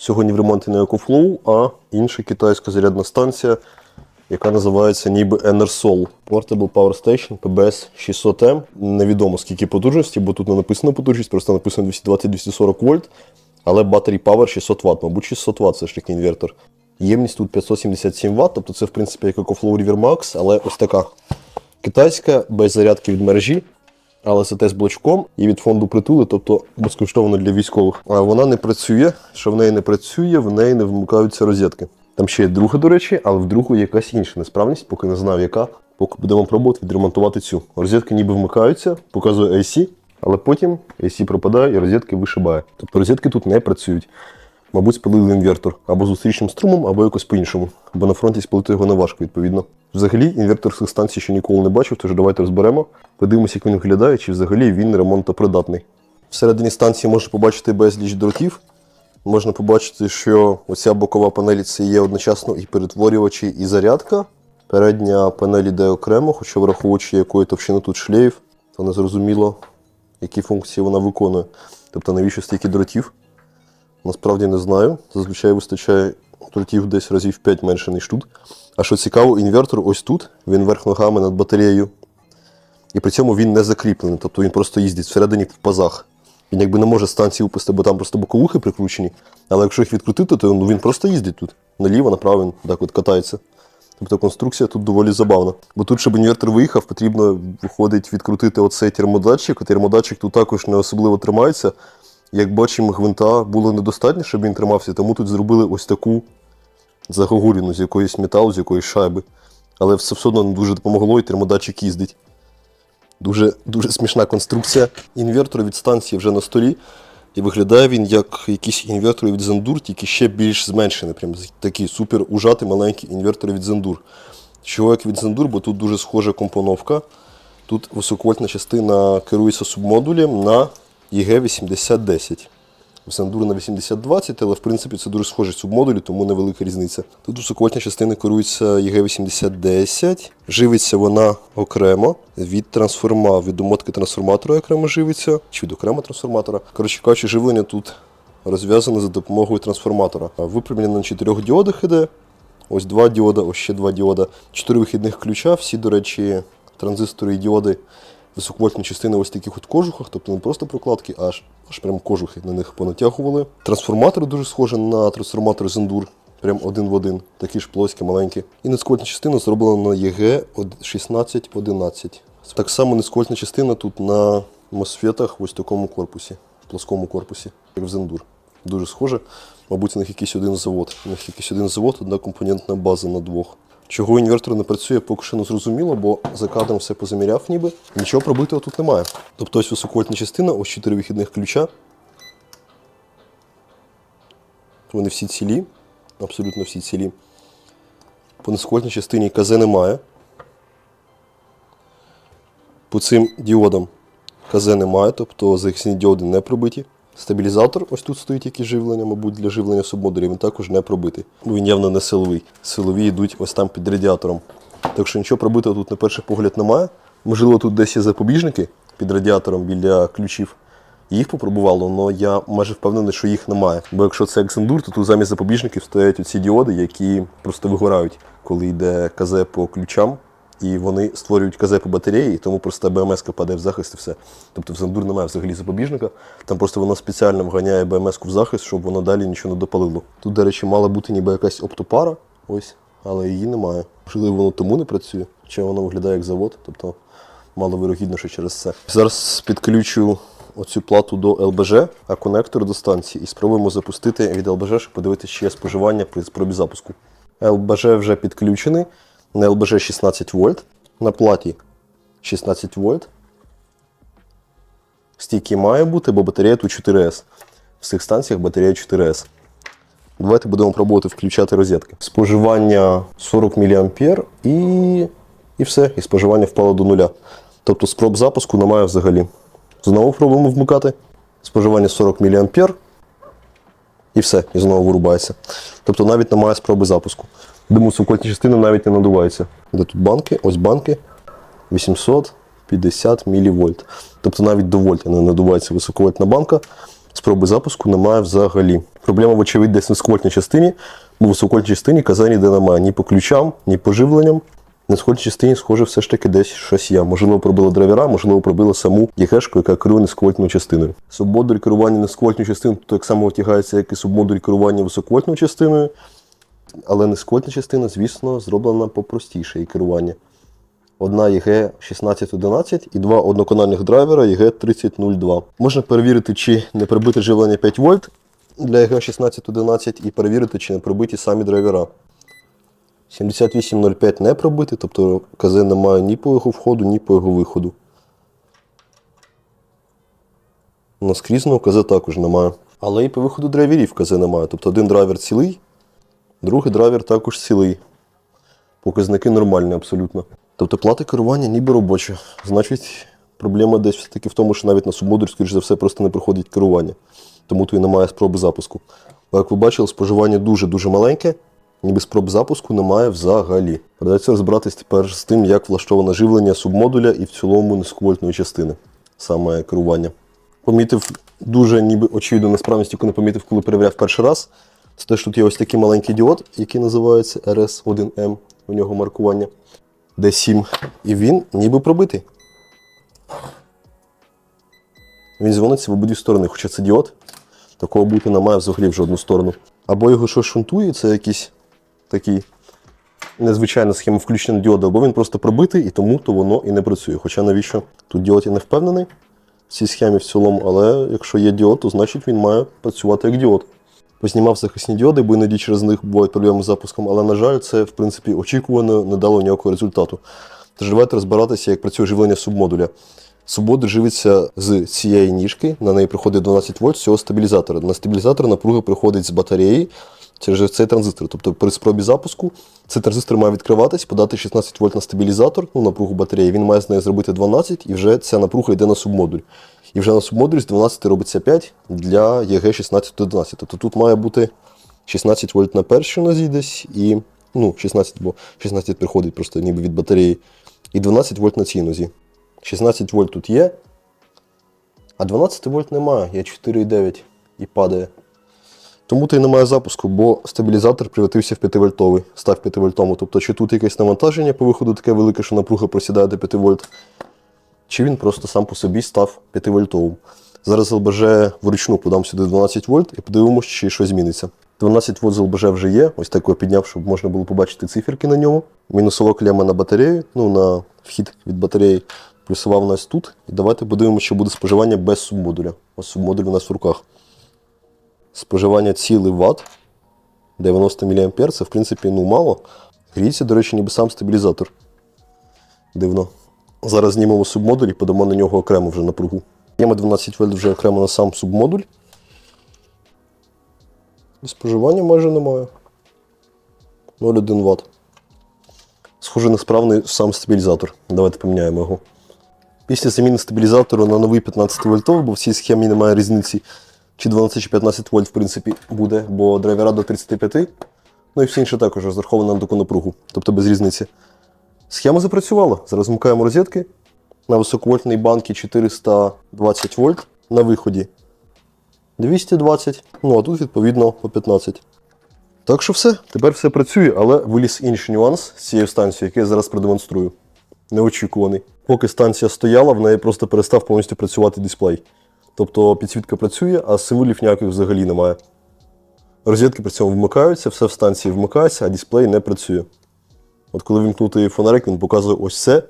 Сьогодні в ремонті не EcoFlow, а інша китайська зарядна станція, яка називається ніби Enersol. Portable Power Station PBS 600M. Невідомо скільки потужності, бо тут не написано потужність, просто написано 220-240 вольт. Але Battery Power 600 Вт, мабуть, 600 Вт це ж таки інвертор. Ємність тут 577 Вт, тобто це в принципі як EcoFlow River Max, але ось така китайська, без зарядки від мережі. Але це з блочком і від фонду притули, тобто безкоштовно для військових. А вона не працює. Що в неї не працює, в неї не вмикаються розетки. Там ще є друга, до речі, але в другої якась інша несправність, поки не знаю яка. Поки будемо пробувати відремонтувати цю. Розетки ніби вмикаються, показує AC, але потім AC пропадає і розетки вишибає. Тобто розетки тут не працюють. Мабуть, спалили інвертор або зустрічним струмом, або якось по-іншому. Бо на фронті спалити його не важко, відповідно. Взагалі, інвертор цих станцій ще ніколи не бачив, тож давайте розберемо. Подивимося, як він виглядає, чи взагалі він ремонтопридатний. Всередині станції можна побачити безліч дротів. Можна побачити, що оця бокова панель це є одночасно і перетворювачі, і зарядка. Передня панель йде окремо, хоча враховуючи, якої товщини тут шлейф, то не зрозуміло, які функції вона виконує. Тобто, навіщо стільки дротів? Насправді не знаю. Зазвичай вистачає дротів десь разів 5 менше, ніж тут. А що цікаво, інвертор ось тут, він верх ногами над батареєю. І при цьому він не закріплений, тобто він просто їздить всередині в пазах. Він якби не може станції випустити, бо там просто боковухи прикручені. Але якщо їх відкрутити, то ну, він просто їздить тут. Наліво, направо він так от катається. Тобто конструкція тут доволі забавна. Бо тут, щоб інвертор виїхав, потрібно виходить відкрутити оцей термодатчик. Термодатчик тут також не особливо тримається. Як бачимо, гвинта було недостатньо, щоб він тримався, тому тут зробили ось таку загогуліну з якоїсь металу, з якоїсь шайби. Але все все одно не дуже допомогло, і термодатчик їздить. Дуже, дуже смішна конструкція. Інвертор від станції вже на столі. І виглядає він як якийсь інвертор від Zendur, тільки ще більш зменшений. Прям такий супер ужатий маленький інвертор від Zendur. Чого як від Zendur, бо тут дуже схожа компоновка. Тут високовольтна частина керується субмодулем на EG8010. В Zendur на 8020, але в принципі це дуже схожі субмодулі, тому невелика різниця. Тут високовольтна частина керується EG8010. Живиться вона окремо від трансформа, від домотки трансформатора окремо живиться, чи від окремо трансформатора. Коротше кажучи, живлення тут розв'язане за допомогою трансформатора. Випрямлення на чотирьох діодах іде. Ось два діода, ось ще два діода. Чотири вихідних ключа. Всі, до речі, транзистори і діоди високовольтні частини ось таких от кожухах, тобто не просто прокладки, а аж, аж прям кожухи на них понатягували. Трансформатор дуже схожий на трансформатор Zendur. Прям один в один, такі ж плоські, маленькі. І нескольна частина зроблена на EG 1611. Так само нескольна частина тут на мосфетах в ось такому корпусі, в плоскому корпусі, як в Zendur. Дуже схоже. Мабуть, у них якийсь один завод. У них якийсь один завод, одна компонентна база на двох. Чого інвертор не працює, поки що не зрозуміло, бо за кадром все позаміряв ніби. Нічого пробитого тут немає. Тобто ось високовольтна частина, ось чотири вихідних ключа. Вони всі цілі, абсолютно всі цілі. По низьковольтній частині КЗ немає. По цим діодам КЗ немає, тобто захисні діоди не пробиті. Стабілізатор, ось тут стоїть якісь живлення, мабуть, для живлення субмодулів, він також не пробитий. Ну, Він явно не силовий. Силові йдуть ось там під радіатором. Так що нічого пробитого тут на перший погляд немає. Можливо, тут десь є запобіжники під радіатором біля ключів. Їх попробувало, але я майже впевнений, що їх немає. Бо якщо це Xendur, то тут замість запобіжників стоять оці діоди, які просто вигорають, коли йде КЗ по ключам. І вони створюють КЗ по батареї, і тому просто БМС падає в захист і все. Тобто в Зендур немає взагалі запобіжника. Там просто воно спеціально вганяє БМС в захист, щоб воно далі нічого не допалило. Тут, до речі, мала бути ніби якась оптопара, ось, але її немає. Можливо, воно тому не працює, чи воно виглядає як завод, тобто мало вирогідно, що через це. Зараз підключу оцю плату до ЛБЖ, а конектор до станції, і спробуємо запустити від ЛБЖ, щоб подивитися, чи є споживання при спробі запуску. ЛБЖ вже підключений. На ЛБЖ 16 вольт, на платі 16 вольт. Стільки має бути, бо батарея тут 4С. В цих станціях батарея 4С. Давайте будемо пробувати включати розетки. Споживання 40 мА і, і все. І споживання впало до нуля. Тобто спроб запуску немає взагалі. Знову пробуємо вмикати. Споживання 40 мА. І все, і знову вирубається. Тобто навіть немає спроби запуску. Думаю, сукотні частини навіть не надуваються. Де тут банки? Ось банки 850 мВ. Тобто навіть до вольта не надувається високовольтна банка. Спроби запуску немає взагалі. Проблема, вочевидь, десь в низьковольтній частині, бо в високовольтній частині казані ніде немає ні по ключам, ні по живленням. На схожій частині, схоже, все ж таки десь щось є. Можливо, пробило драйвера, можливо, пробило саму ЄГЕшку, яка керує низьковольтною частиною. Субмодуль керування низьковольтною частиною так само витягається, як і субмодуль керування високовольтною частиною. Але низьковольтна частина, звісно, зроблена попростіше її керування. Одна ЄГ 1611 і два одноканальних драйвера ЄГ 3002. Можна перевірити, чи не прибите живлення 5 вольт для ЄГ 1611 і перевірити, чи не пробиті самі драйвера. 7805 не пробити, тобто КЗ немає ні по його входу, ні по його виходу. Наскрізного КЗ також немає. Але і по виходу драйверів КЗ немає. Тобто один драйвер цілий, другий драйвер також цілий. Показники нормальні абсолютно. Тобто плата керування ніби робоча. Значить, проблема десь все-таки в тому, що навіть на субмодуль, скоріш за все, просто не проходить керування. Тому то і немає спроби запуску. Як ви бачили, споживання дуже-дуже маленьке, ніби спроб запуску немає взагалі. Придеться розбиратись тепер з тим, як влаштоване живлення субмодуля і в цілому низьковольтної частини, саме керування. Помітив дуже ніби очевидну несправність, яку не помітив, коли перевіряв перший раз. Це те, що тут є ось такий маленький діод, який називається RS1M, у нього маркування D7. І він ніби пробитий. Він дзвониться в обидві сторони, хоча це діод. Такого бути не має взагалі в жодну сторону. Або його щось шунтує, це якийсь такий незвичайна схема включення діода, або він просто пробитий, і тому то воно і не працює. Хоча навіщо тут діод я не впевнений в цій схемі в цілому, але якщо є діод, то значить він має працювати як діод. Познімав захисні діоди, бо іноді через них бувають проблеми з запуском, але, на жаль, це в принципі очікувано, не дало ніякого результату. Тож давайте розбиратися, як працює живлення субмодуля. Субмодуль живиться з цієї ніжки, на неї приходить 12 вольт з цього стабілізатора. На стабілізатор напруга приходить з батареї через цей транзистор. Тобто при спробі запуску цей транзистор має відкриватись, подати 16 вольт на стабілізатор, ну, напругу батареї, він має з неї зробити 12, і вже ця напруга йде на субмодуль. І вже на субмодуль з 12 робиться 5 для ЄГ 1611. Тобто тут має бути 16 вольт на першій нозі десь, і ну, 16, бо 16 приходить просто ніби від батареї, і 12 вольт на цій нозі. 16 вольт тут є, а 12 вольт немає, є 4,9 і падає. Тому то й немає запуску, бо стабілізатор превратився в 5 вольтовий, став 5 вольтому. Тобто, чи тут якесь навантаження по виходу таке велике, що напруга просідає до 5 вольт, чи він просто сам по собі став 5 вольтовим. Зараз з ЛБЖ вручну подам сюди 12 вольт і подивимося, чи щось зміниться. 12 вольт з ЛБЖ вже є, ось так його підняв, щоб можна було побачити циферки на ньому. Мінусова клема на батарею, ну на вхід від батареї. Плюсова в нас тут. І давайте подивимося, що буде споживання без субмодуля. Ось субмодуль у нас в руках. Споживання цілий Вт. 90 мА, це в принципі ну, мало. Гріється, до речі, ніби сам стабілізатор. Дивно. Зараз знімемо субмодуль і подамо на нього окремо вже напругу. Ємо 12 вольт вже окремо на сам субмодуль. І споживання майже немає. 0,1 Вт. Схоже, несправний сам стабілізатор. Давайте поміняємо його. Після заміни стабілізатору на новий 15 вольтовий, бо в цій схемі немає різниці, чи 12 чи 15 вольт, в принципі, буде, бо драйвера до 35. Ну і все інше також розраховано на таку напругу, тобто без різниці. Схема запрацювала. Зараз вмикаємо розетки. На високовольтній банки 420 вольт, на виході 220, ну а тут відповідно по 15. Так що все, тепер все працює, але виліз інший нюанс з цією станцією, який я зараз продемонструю. Неочікуваний. Поки станція стояла, в неї просто перестав повністю працювати дисплей. Тобто підсвітка працює, а символів ніяких взагалі немає. Розетки при цьому вмикаються, все в станції вмикається, а дисплей не працює. От коли вімкнути фонарик, він показує ось це.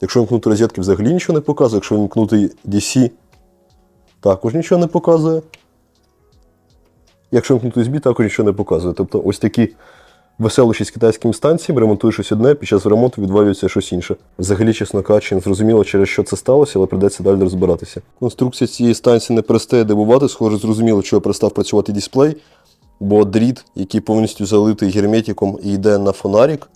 Якщо вімкнути розетки, взагалі нічого не показує. Якщо вімкнути DC, також нічого не показує. Якщо вімкнути USB, також нічого не показує. Тобто ось такі веселощі з китайськими станціями, ремонтуєш щось одне, під час ремонту відвалюється щось інше. Взагалі, чесно кажучи, не зрозуміло, через що це сталося, але придеться далі розбиратися. Конструкція цієї станції не перестає дивувати, схоже, зрозуміло, чого перестав працювати дисплей, бо дріт, який повністю залитий герметиком і йде на фонарик,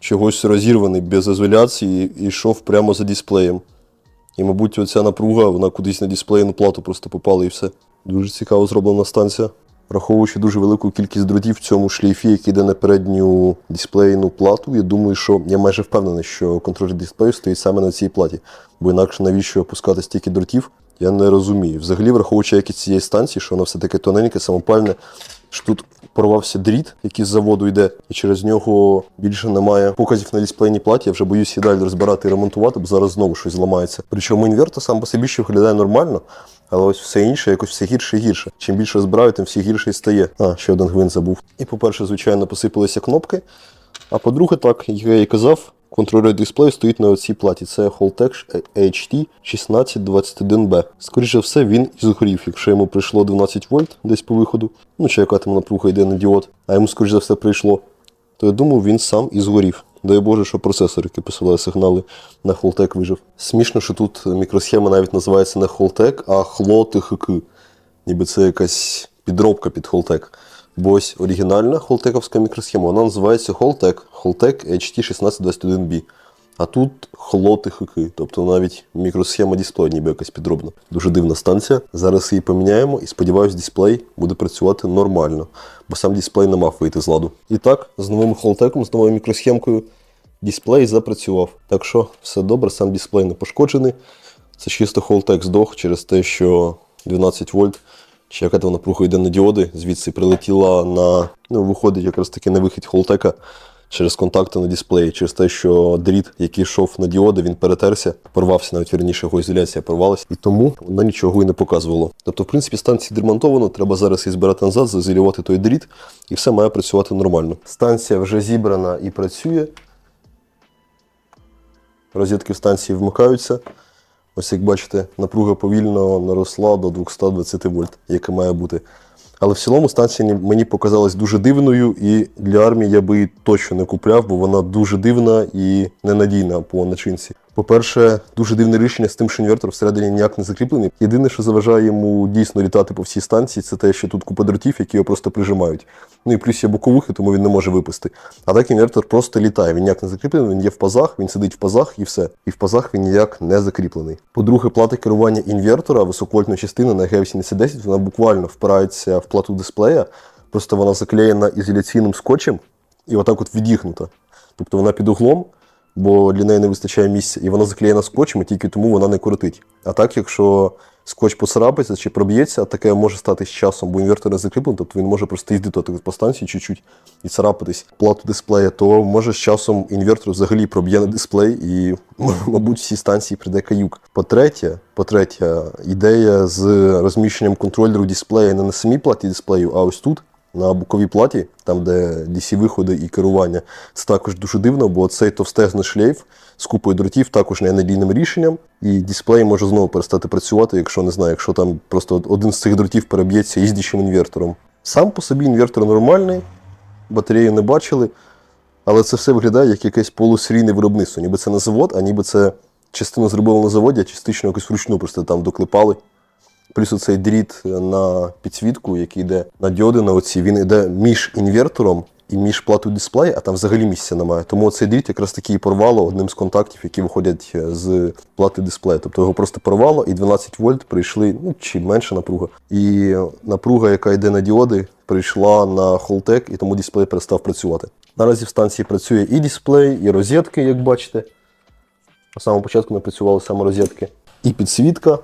чогось розірваний без ізоляції і йшов прямо за дисплеєм. І, мабуть, оця напруга, вона кудись на дисплейну плату просто попала і все. Дуже цікаво зроблена станція. Враховуючи дуже велику кількість дротів в цьому шлейфі, який йде на передню дисплейну плату, я думаю, що я майже впевнений, що контроль дисплею стоїть саме на цій платі. Бо інакше навіщо опускати стільки дротів Я не розумію. Взагалі, враховуючи якість цієї станції, що вона все таки тоненьке, самопальне, що тут порвався дріт, який з заводу йде, і через нього більше немає показів на дисплейній платі. Я вже боюсь її далі розбирати і ремонтувати, бо зараз знову щось зламається. Причому інвертор сам по собі ще виглядає нормально. Але ось все інше якось все гірше і гірше. Чим більше збираю, тим все гірше і стає. А, ще один гвинт забув. І по-перше, звичайно, посипалися кнопки. А по-друге, так, як я і казав, контролер дисплею стоїть на цій платі. Це Holtec HT 1621B. Скоріше все, він і згорів, якщо йому прийшло 12 вольт десь по виходу. Ну, чи яка там напруга йде на діод, а йому, скоріше за все, прийшло. То я думаю, він сам і згорів. Дай Боже, що процесор, який посилає сигнали на Holtec вижив. Смішно, що тут мікросхема навіть називається не Holtec, а HLOTHK. Ніби це якась підробка під Holtec. Бо ось оригінальна холтековська мікросхема, вона називається Holtec, Holtec HT1621B. А тут холоти хики, тобто навіть мікросхема дисплею ніби якась підробна. Дуже дивна станція. Зараз її поміняємо і сподіваюсь, дисплей буде працювати нормально, бо сам дисплей не мав вийти з ладу. І так, з новим холтеком, з новою мікросхемкою, дисплей запрацював. Так що все добре, сам дисплей не пошкоджений. Це чисто холтек здох через те, що 12 вольт чи яка там напруга йде на діоди, звідси прилетіла на. Ну, виходить якраз таки на вихід холтека через контакти на дисплеї, через те, що дріт, який йшов на діоди, він перетерся, порвався, навіть вірніше його ізоляція порвалася, і тому вона нічого і не показувало. Тобто, в принципі, станція демонтовано, треба зараз її збирати назад, зазілювати той дріт, і все має працювати нормально. Станція вже зібрана і працює. Розетки в станції вмикаються. Ось як бачите, напруга повільно наросла до 220 вольт, яка має бути. Але в цілому станція мені показалась дуже дивною, і для армії я би її точно не купляв, бо вона дуже дивна і ненадійна по начинці. По-перше, дуже дивне рішення з тим, що інвертор всередині ніяк не закріплений. Єдине, що заважає йому дійсно літати по всій станції, це те, що тут купа дротів, які його просто прижимають. Ну і плюс є боковухи, тому він не може випусти. А так інвертор просто літає. Він ніяк не закріплений, він є в пазах, він сидить в пазах і все. І в пазах він ніяк не закріплений. По-друге, плата керування інвертора, високовольтної частини на G810, вона буквально впирається в плату дисплея, просто вона заклеєна ізоляційним скотчем і отак от відігнута. Тобто вона під углом, бо для неї не вистачає місця, і вона заклеєна скотчем, і тільки тому вона не крутить. А так, якщо скотч поцарапається чи проб'ється, таке може стати з часом, бо інвертор не закріплений, тобто він може просто їздити по станції чуть-чуть і царапатись плату дисплея, то може з часом інвертор взагалі проб'є на дисплей і, мабуть, всі станції прийде каюк. По-третє, по-третє, ідея з розміщенням контролеру дисплея не на самій платі дисплею, а ось тут. На боковій платі, там де DC-виходи і керування, це також дуже дивно, бо цей товстезний шлейф з купою дротів також не надійним рішенням, і дисплей може знову перестати працювати, якщо не знаю, якщо там просто один з цих дротів переб'ється їздячим інвертором. Сам по собі інвертор нормальний, батарею не бачили, але це все виглядає як якесь полусерійне виробництво. Ніби це не завод, а ніби це частину зробили на заводі, а частично якось вручну просто там доклепали. Плюс оцей дріт на підсвітку, який йде на діоди на оці, він йде між інвертором і між платою дисплею, а там взагалі місця немає. Тому цей дріт якраз таки і порвало одним з контактів, які виходять з плати дисплею. Тобто його просто порвало, і 12 вольт прийшли, ну чи менше напруга. І напруга, яка йде на діоди, прийшла на холтек, і тому дисплей перестав працювати. Наразі в станції працює і дисплей, і розетки, як бачите. На самому початку не працювали саме розетки. І підсвітка.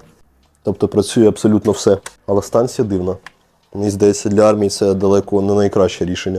Тобто працює абсолютно все. Але станція дивна. Мені здається, для армії це далеко не найкраще рішення.